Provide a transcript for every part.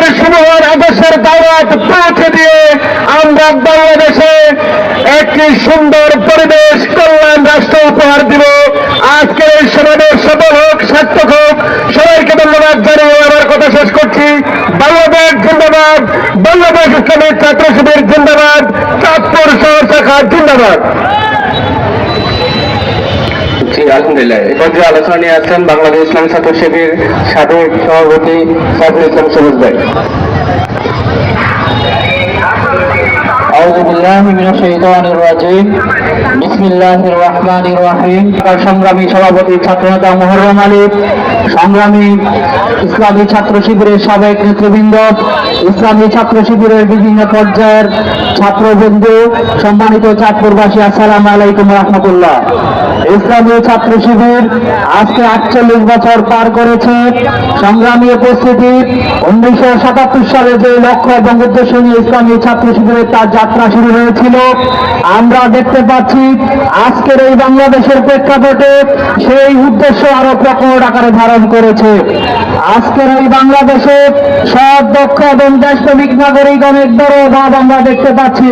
ইসলামের সুমহান আদর্শের দাওয়াত পৌঁছে দিয়ে আমরা বাংলাদেশে একটি সুন্দর পরিবেশ, কল্যাণ রাষ্ট্র উপহার দিব। আজকের এই সমাবেশ সফল হোক, সার্থক হোক, সবাইকে ধন্যবাদ জানিয়ে আমার কথা শেষ করছি। বাংলাদেশ জিন্দাবাদ, বাংলাদেশ ইসলামী ছাত্র শিবির জিন্দাবাদ, চাঁদপুর শহর শাখা জিন্দাবাদ। আলহামদুলিল্লাহ এ ছাত্র শিবির সংগ্রামী সভাপতি ছাত্রনেতা মোহরম আলী সংগ্রামী ইসলামী ছাত্র শিবিরের সাবেক নেতৃবৃন্দ ইসলামী ছাত্র শিবিরের বিভিন্ন পর্যায়ের ছাত্র বন্ধু সম্মানিত চাঁদপুরবাসী আসসালাম আলাইকুম রহমতুল্লাহ। ইসলামী ছাত্র শিবির আজকে আটচল্লিশ বছর পার করেছে। সংগ্রামী উপস্থিতি, উনিশশো সাতাত্তর সালে যে লক্ষ্য এবং উদ্দেশ্য নিয়ে ইসলামী ছাত্র শিবিরের তার যাত্রা শুরু হয়েছিল, আমরা দেখতে পাচ্ছি আজকের এই বাংলাদেশের প্রেক্ষাপটে সেই উদ্দেশ্য আরও প্রকট আকারে ধারণ করেছে। আজকের এই বাংলাদেশে সব দক্ষ এবং দেশপ্রেমিক নাগরিক অনেক বড় অভাব আমরা দেখতে পাচ্ছি।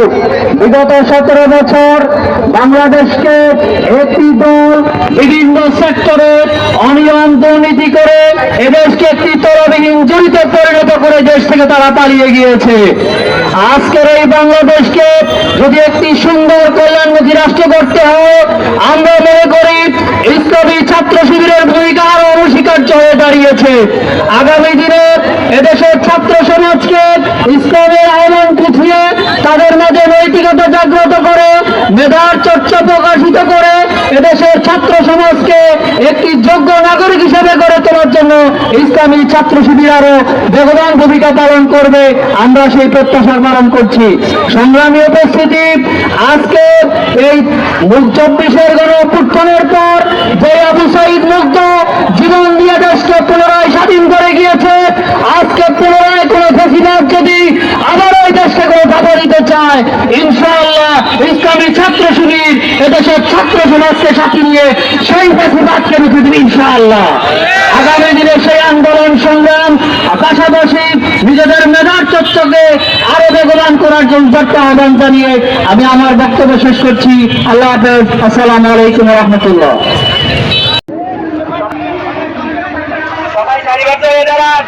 বিগত সতেরো বছর বাংলাদেশকে বিভিন্ন সেক্টরে অনিয়ম, দুর্নীতি করে এদেশকে একটি তরবিহীন জড়িত পরিণত করে দেশ থেকে তারা পালিয়ে গিয়েছে। আজকের এই বাংলাদেশকে যদি একটি সুন্দর কল্যাণমুখী রাষ্ট্র করতে হয়, আমরা মনে করি ইসলামী ছাত্র শিবিরের ভূমিকা আরও অনস্বীকার্য হয়ে দাঁড়িয়েছে। আগামী দিনে এদেশের ছাত্র সমাজকে ইসলামের আহ্বান পুছিয়ে তাদের মাঝে নৈতিকতা জাগ্রত করে, মেধার চর্চা প্রকাশিত করে এদেশের ছাত্র সমাজকে একটি যোগ্য নাগরিক হিসেবে গড়ে তোলার জন্য ইসলামী ছাত্র শিবির আরও বেগবান ভূমিকা পালন করবে। আমরা সেই প্রত্যাশা পালন করছি। সংগ্রামী উপস্থিতি, আজকে এই চব্বিশের গণ অভ্যুত্থানের পর যে আবু সাইদ মুগ্ধ জীবন দিয়ে দেশকে পুনরায় স্বাধীন করে গিয়েছে, আজকে পুনরায় কোন ফেসিবাদ যদি আবার ওই দেশকে কোনো বাধা দিতে চায়, ইনশাআল্লাহ ইসলামী ছাত্র শিবির, এদেশের ছাত্র সমাজকে সাথে নিয়ে সেই ফেসিবাদকে রুখে দেবে ইনশাআল্লাহ। আগামী দিনে সেই আন্দোলন, সংগ্রাম পাশাপাশি নিজেদের মেধার চর্চাকে আরও বেগবান করার জন্য আহ্বান জানিয়ে আমি আমার বক্তব্য শেষ করছি। আল্লাহ হাফেজ। আসসালামু আলাইকুম রহমতুল্লাহ। সবাই সারিবদ্ধ দাঁড়ান